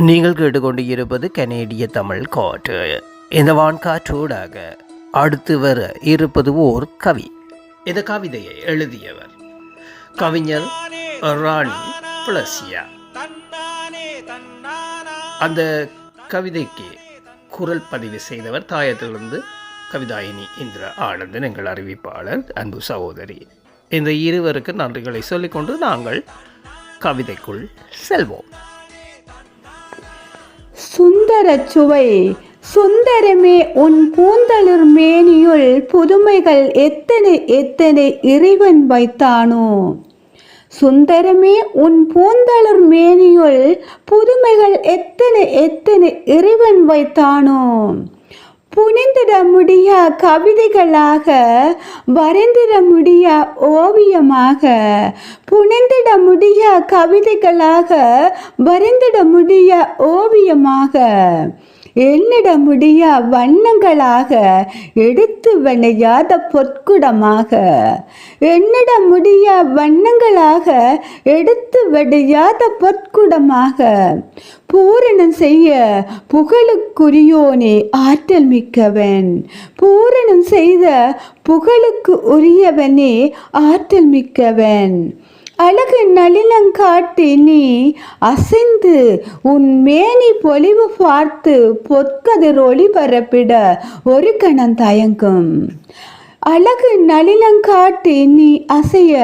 நீங்கள் கேட்டுக்கொண்டு இருப்பது கனேடிய தமிழ் காற்று. இந்த வான்காற்றோடாக அடுத்து வர இருப்பது ஓர் கவி. இந்த கவிதையை எழுதியவர் கவிஞர் ராணி பிளசியா. அந்த கவிதைக்கு குரல் பதிவு செய்தவர் தாயத்திலிருந்து கவிதாயினி இந்திர ஆனந்தன் எங்கள் அறிவிப்பாளர் அன்பு சகோதரி. இந்த இருவருக்கு நன்றிகளை சொல்லிக்கொண்டு நாங்கள் கவிதைக்குள் செல்வோம். சுந்தர சுவை. சுந்தரமே உன் பூந்தளிர் மேனியுள் புதுமைகள் எத்தனை எத்தனை இறைவன் வைத்தானோ. சுந்தரமே உன் பூந்தளிர் மேனியுள் புதுமைகள் எத்தனை எத்தனை இறைவன் வைத்தானோ. புனைந்திட முடியா கவிதைகளாக வரைந்திட முடியா ஓவியமாக புனைந்திட முடியா கவிதைகளாக வரைந்திட முடியா ஓவியமாக எண்ணிட முடியா வண்ணங்களாக எடுத்து வணையாத பொற்குடமாக எண்ணிட முடியா வண்ணங்களாக எடுத்து வடையாத பொற்குடமாக பூரணம் செய்ய புகழுக்குரியோனே ஆற்றல் மிக்கவன். பூரணம் செய்த புகழுக்கு உரியவனே ஆற்றல் மிக்கவன். அழகு நளினங்காட்டி நீ அசைந்து உன் மேனி பொலிவு பார்த்து பொற்கதிர் ஒளி பரப்பிட ஒரு கணம் தயங்கும். அழகு நளினங்காட்டி நீ அசைய.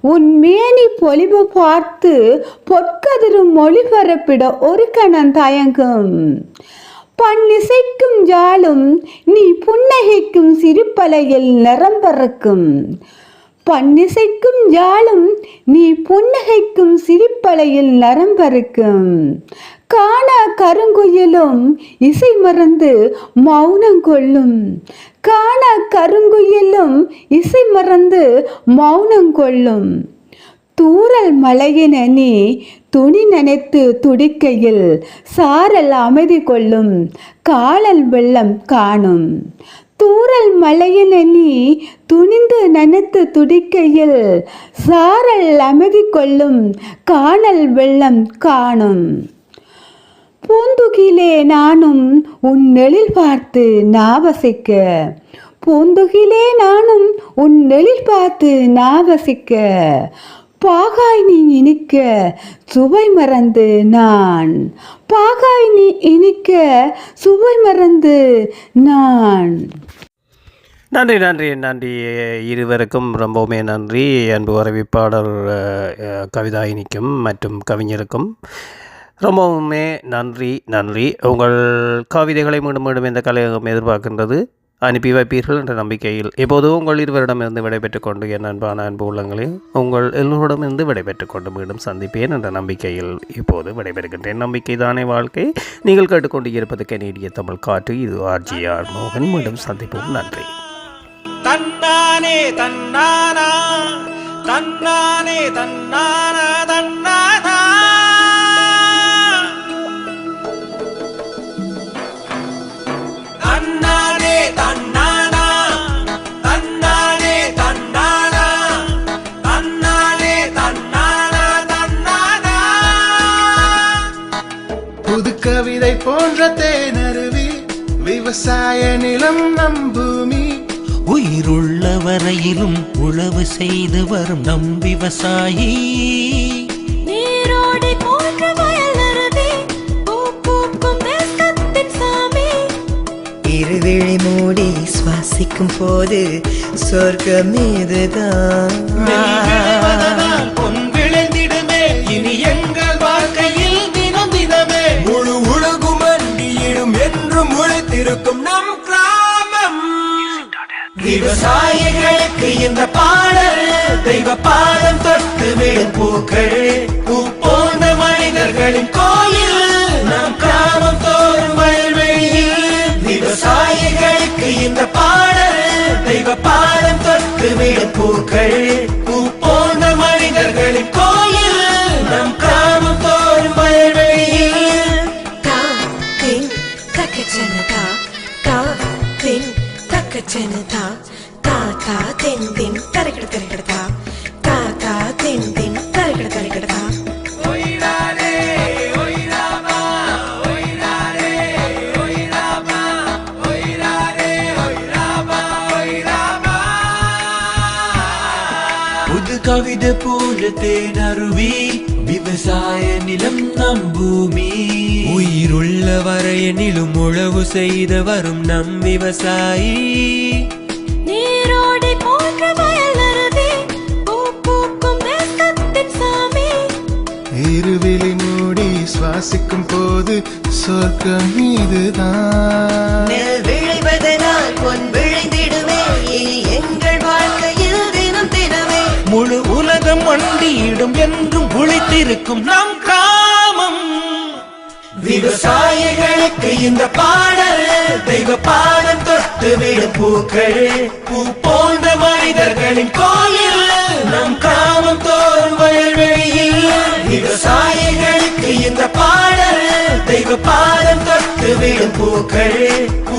உன் மேனி பொலிவு பார்த்து பொற்கதிரும் ஒளி ஒரு கணம் தயங்கும். பன்னிசைக்கும் ஜாலும் நீ புன்னகைக்கும் சிரிப்பலையில் நிறம் பறக்கும். பன்னிசைக்கும் ஜாலும் நீ புன்னகைக்கும் சிரிப்பலையில் நரம்பருக்கும் காண கருங்குயிலும் இசை மறந்து மௌனம் கொள்ளும். காண கருங்குயிலும் இசை மறந்து மௌனம் கொள்ளும். தூரல் மலையின நீ துணி நனைத்து துடிக்கையில் சாரல் அமைதி கொள்ளும். காலல் வெள்ளம் காணும். தூரல் மலையின நீ துணிந்து நனைத்து துடிக்கையில் சாரல் அமைதி கொள்ளும். காணல் வெள்ளம் காணும். பூந்துகிலே நானும் உன் நெழில் பார்த்து நாவசிக்க. பூந்துகிலே நானும் உன் நெழில் பார்த்து நாவசிக்க. பாகாய் நீ இனிக்க சுவை மறந்து நான். பாகாய் நீ இனிக்க சுவை மறந்து நான். நன்றி நன்றி நன்றி. இருவருக்கும் ரொம்பவுமே நன்றி. அன்பு வரவேற்பாளர் கவிதா இனிக்கும் கவிதாயினிக்கும் மற்றும் கவிஞருக்கும். ரொம்பவுமே நன்றி நன்றி. உங்கள் கவிதைகளை மீண்டும் மீண்டும் இந்த கலையகம் எதிர்பார்க்கின்றது. அனுப்பி வைப்பீர்கள் என்ற நம்பிக்கையில். இப்போது உங்கள் இருவரிடமிருந்து விடைபெற்றுக் கொண்டு என் அன்பான அன்பு உள்ளங்களே உங்கள் எல்லோரிடமிருந்து விடைபெற்றுக் கொண்டு மீண்டும் சந்திப்பேன் என்ற நம்பிக்கையில் இப்போது விடைபெறுகின்றேன். நம்பிக்கை தானே வாழ்க்கை? நீங்கள் கேட்டுக்கொண்டு இருப்பது கனேடிய தமிழ் காற்று. இது ஆர்ஜிஆர் மோகன். மீண்டும் சந்திப்போம். நன்றி. தன்னானே தன்னானா தன்னானே தன்னானா தன்னானா கவிதை போன்ற தேனருவி விவசாய நிலம் நம் பூமி. உயிருள்ள வரையிலும் உழவு செய்து வரும் நம் விவசாயி. இருவிழி மூடி சுவாசிக்கும் போது சொர்க்கம் இதுதான். பொன் விளைந்திடுமே இனி எங்கள் வாழ்க்கையில் தினம் தினமே. முழு உலகும் அண்டியிடும் என்றும் முளைத்திருக்கும் நம் கிராமம். விவசாயிகளுக்கு இந்த பாடல் தெய்வ பாடம் தொட்டு விடும் பூக்கள். பூ போன்ற மனிதர்களின் கோயில் நம் கிராமம் கவிதை போல தேனருவி விவசாய நிலம் நம் பூமி உயிருள்ள வரையனிலும் உழவு செய்து வரும் நம் விவசாயி இருவிழி மூடி சுவாசிக்கும் போது சொர்க்கம் இதுதான் விளைவதனால் பொன் உலகம் மண்டியிடும் என்றும் குளித்திருக்கும் நம் கிராமம். விவசாயிகளுக்கு இந்த பாடல் தெய்வ பாடம் தொட்டு விடும் பூக்கள். பூ போன்ற மனிதர்களின் கோயில் நம் கிராமம் தோறும் வயல்வெளியில் விவசாயிகளுக்கு இந்த பாடல் தெய்வ பாடம் தொட்டு விடும் பூக்கள். பூ